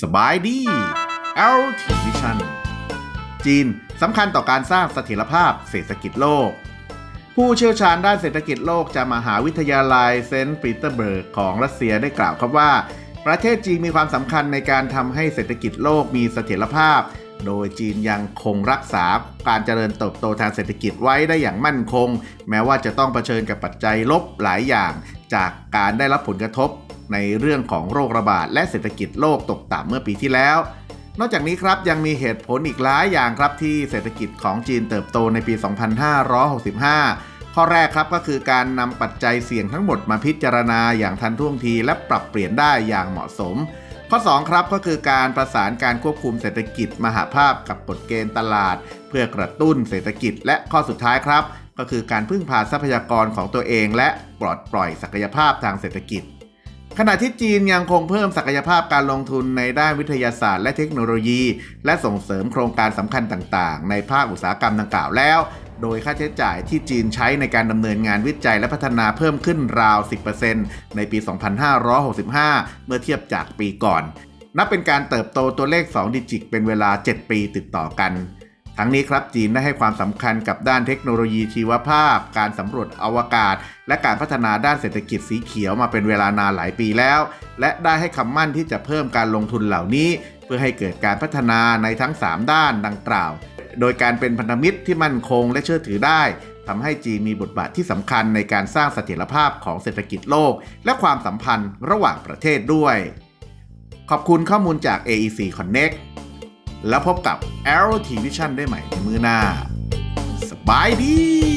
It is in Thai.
สบายดี LT Vision จีนสำคัญต่อการสร้างเสถียรภาพเศรษฐกิจโลก ผู้เชี่ยวชาญด้านเศรษฐกิจโลกจากมหาวิทยาลัยเซนต์ปีเตอร์เบิร์กของรัสเซียได้กล่าวครับว่า ประเทศจีนมีความสำคัญในการทำให้เศรษฐกิจโลกมีเสถียรภาพ โดยจีนยังคงรักษาการเจริญเติบโตทางเศรษฐกิจไว้ได้อย่างมั่นคง แม้ว่าจะต้องเผชิญกับปัจจัยลบหลายอย่าง จากการได้รับผลกระทบ ในเรื่องของโรคระบาดและเศรษฐกิจโลกตกต่ำเมื่อปีที่แล้ว นอกจากนี้ครับยังมีเหตุผลอีกหลายอย่างครับที่เศรษฐกิจของจีนเติบโตในปี 2565ข้อแรกครับก็คือการนำปัจจัยเสี่ยงทั้งหมดมาพิจารณาอย่างทันท่วงทีและปรับเปลี่ยนได้อย่างเหมาะสม ข้อ 2 ครับก็คือการประสานการควบคุมเศรษฐกิจมหาภาพกับกฎเกณฑ์ตลาด เพื่อกระตุ้นเศรษฐกิจ และข้อสุดท้ายครับ ก็คือการพึ่งพาทรัพยากรของตัวเอง และปลอดปล่อยศักยภาพทางเศรษฐกิจ ขณะที่จีนยังคงเพิ่มศักยภาพการลงทุนในด้านวิทยาศาสตร์ และเทคโนโลยี และส่งเสริมโครงการสำคัญต่าง ๆ ในภาคอุตสาหกรรมดังกล่าวแล้ว โดยค่าใช้จ่ายที่จีนใช้ในการดำเนินงานวิจัยและพัฒนาเพิ่มขึ้นราว 10%ในปี 2565 เมื่อเทียบจากปีก่อน นับเป็นการเติบโตตัวเลข 2 ดิจิตเป็นเวลา 7 ปีติดต่อกัน ทั้งนี้ครับจีนได้ให้ความสำคัญกับด้านเทคโนโลยีชีวภาพ การสำรวจอวกาศ และการพัฒนาด้านเศรษฐกิจสีเขียวมาเป็นเวลานานหลายปีแล้ว และได้ให้คำมั่นที่จะเพิ่มการลงทุนเหล่านี้ เพื่อให้เกิดการพัฒนาในทั้ง 3 ด้านดังกล่าว โดยการเป็นพันธมิตรที่มั่นคงและเชื่อถือได้ทำให้จีนมีบทบาทที่สำคัญในการสร้างเสถียรภาพของเศรษฐกิจโลก และความสัมพันธ์ระหว่างประเทศด้วย ขอบคุณข้อมูลจาก AEC Connect แล้วพบกับ Arrow T Vision ได้ใหม่ในมือหน้า สบายดี